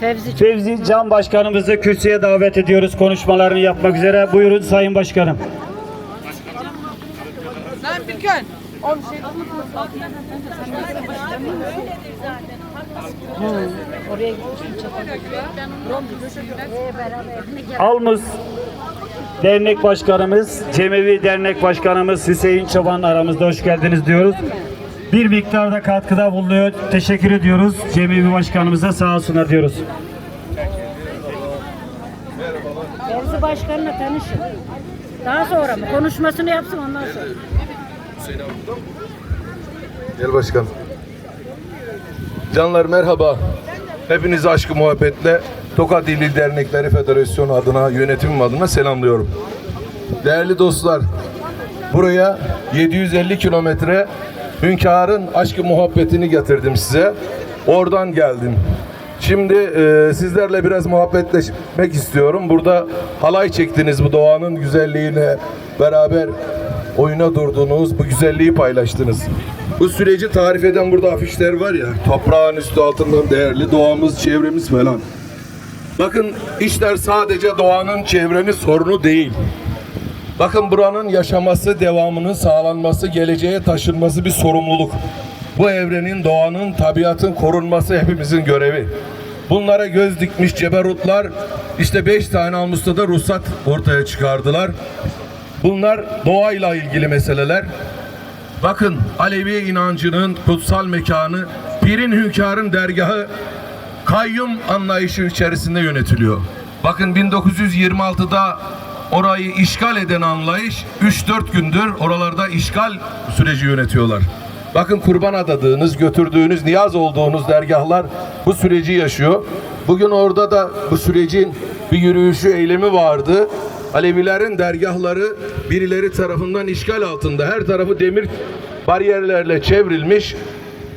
Fevzi Fevzi Can Başkanımızı kürsüye davet ediyoruz konuşmalarını yapmak üzere. Buyurun Sayın Başkanım. Oraya gitmiştim Almuz Dernek Başkanımız, Cemevi Dernek Başkanımız Hüseyin Çoban aramızda hoş geldiniz diyoruz. Bir miktarda katkıda bulunuyor. Teşekkür ediyoruz. Cemevi Başkanımıza sağ olsunlar diyoruz. Fevzi Başkan'la tanışın. Daha sonra mı? Konuşmasını yapsın ondan sonra. Gel başkan. Canlar merhaba. Hepinizi aşkı muhabbetle Tokat İl Dernekleri Federasyonu adına, yönetimim adına selamlıyorum. Değerli dostlar, buraya 750 kilometre hünkârın aşkı muhabbetini getirdim size. Oradan geldim. Şimdi e, sizlerle biraz muhabbetleşmek istiyorum. Burada halay çektiniz bu doğanın güzelliğine beraber oyuna durdunuz, bu güzelliği paylaştınız. Bu süreci tarif eden burada afişler var ya, toprağın üstü altından değerli, doğamız, çevremiz falan. Bakın işler sadece doğanın, çevrenin sorunu değil. Bakın buranın yaşaması, devamının sağlanması, geleceğe taşınması bir sorumluluk. Bu evrenin, doğanın, tabiatın korunması hepimizin görevi. Bunlara göz dikmiş ceberutlar işte beş tane almışta da ruhsat ortaya çıkardılar. Bunlar doğayla ilgili meseleler. Bakın Alevi inancının kutsal mekanı, pirin hünkârın dergahı kayyum anlayışı içerisinde yönetiliyor. Bakın 1926'da orayı işgal eden anlayış 3-4 gündür oralarda işgal süreci yönetiyorlar. Bakın kurban adadığınız, götürdüğünüz, niyaz olduğunuz dergahlar bu süreci yaşıyor. Bugün orada da bu sürecin bir yürüyüşü, eylemi vardı. Alevilerin dergahları birileri tarafından işgal altında. Her tarafı demir bariyerlerle çevrilmiş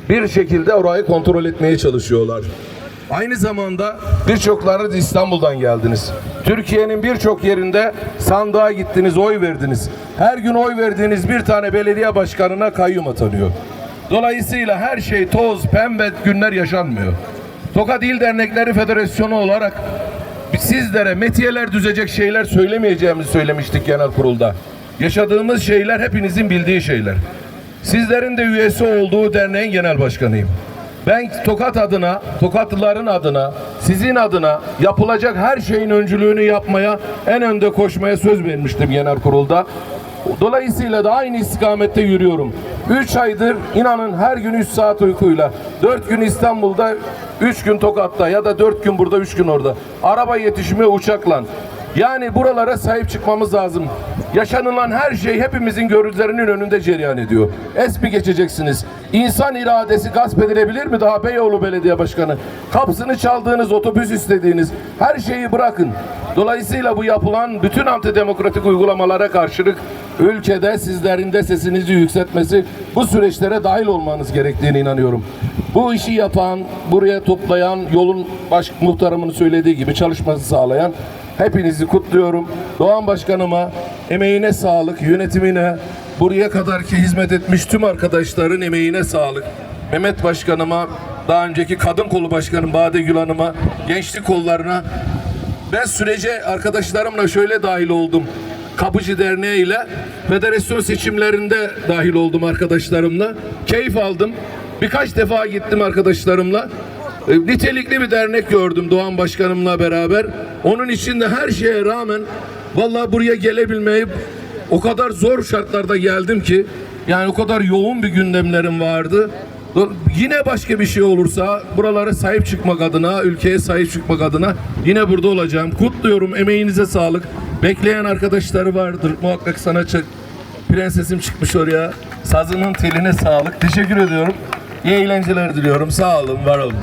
bir şekilde orayı kontrol etmeye çalışıyorlar. Aynı zamanda birçoklarınız İstanbul'dan geldiniz. Türkiye'nin birçok yerinde sandığa gittiniz, oy verdiniz. Her gün oy verdiğiniz bir tane belediye başkanına kayyum atanıyor. Dolayısıyla her şey toz, pembe günler yaşanmıyor. Tokat İl Dernekleri Federasyonu olarak sizlere metiyeler düzecek şeyler söylemeyeceğimizi söylemiştik genel kurulda. Yaşadığımız şeyler hepinizin bildiği şeyler. Sizlerin de üyesi olduğu derneğin genel başkanıyım. Ben Tokat adına, Tokatlıların adına, sizin adına yapılacak her şeyin öncülüğünü yapmaya, en önde koşmaya söz vermiştim genel kurulda. Dolayısıyla da aynı istikamette yürüyorum. 3 aydır inanın her gün 3 saat uykuyla, 4 gün İstanbul'da, 3 gün Tokat'ta ya da 4 gün burada, 3 gün orada. Araba yetişimi uçakla. Yani buralara sahip çıkmamız lazım. Yaşanılan her şey hepimizin gözlerinin önünde cereyan ediyor. Esmi geçeceksiniz. İnsan iradesi gasp edilebilir mi? Daha Beyoğlu Belediye Başkanı. Kapısını çaldığınız, otobüs istediğiniz her şeyi bırakın. Dolayısıyla bu yapılan bütün antidemokratik uygulamalara karşılık ülkede sizlerin de sesinizi yükseltmesi, bu süreçlere dahil olmanız gerektiğine inanıyorum. Bu işi yapan, buraya toplayan, yolun baş muhtarımın söylediği gibi çalışması sağlayan Hepinizi kutluyorum. Doğan Başkanıma emeğine sağlık, yönetimine, buraya kadar ki hizmet etmiş tüm arkadaşların emeğine sağlık. Mehmet Başkanıma, daha önceki kadın kolu başkanım Bade Gül Hanım'a, gençlik kollarına. Ben sürece arkadaşlarımla şöyle dahil oldum. Kapıcı Derneği ile federasyon seçimlerinde dahil oldum arkadaşlarımla. Keyif aldım. Birkaç defa gittim arkadaşlarımla. E, Nitelikli bir dernek gördüm Doğan Başkanımla beraber. Onun için de her şeye rağmen vallahi buraya gelebilmeyip o kadar zor şartlarda geldim ki yani o kadar yoğun bir gündemlerim vardı. Yine başka bir şey olursa buralara sahip çıkmak adına, ülkeye sahip çıkmak adına yine burada olacağım. Kutluyorum. Emeğinize sağlık. Bekleyen arkadaşları vardır. Muhakkak sanatçı prensesim çıkmış oraya. Sazının teline sağlık. Teşekkür ediyorum. İyi eğlenceler diliyorum. Sağ olun, var olun.